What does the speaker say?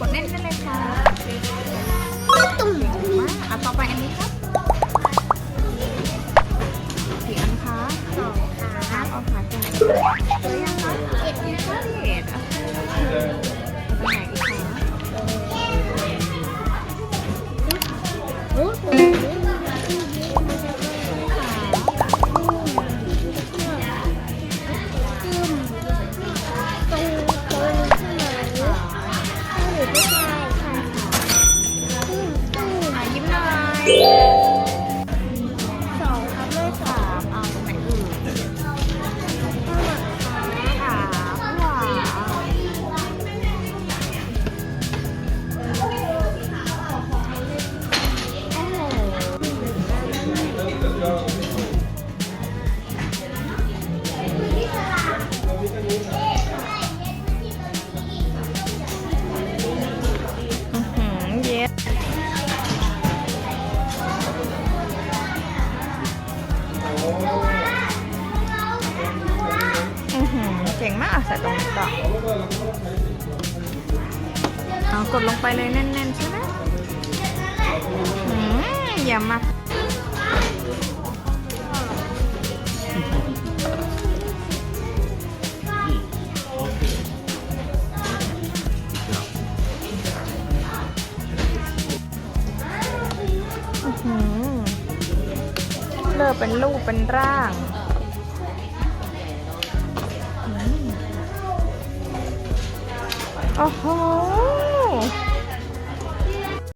กดแน่นกันเลยค่ะตุ่มอะต่อไปอันนี้ครับสีอันค่ะสองค่ะเอาขาแก่ตัวยังคะเจ็ดนะคะเจ็ดอะตัวไหนอีกคะโอ้ Yeah. อือหือเจ๋งมากใส่ตรงนี้ต่อเอากดลงไปเลยแน่นๆใช่ไหมอืมเย่ามมากอืม เลิกเป็นรูปเป็นร่างอืมโอ้โห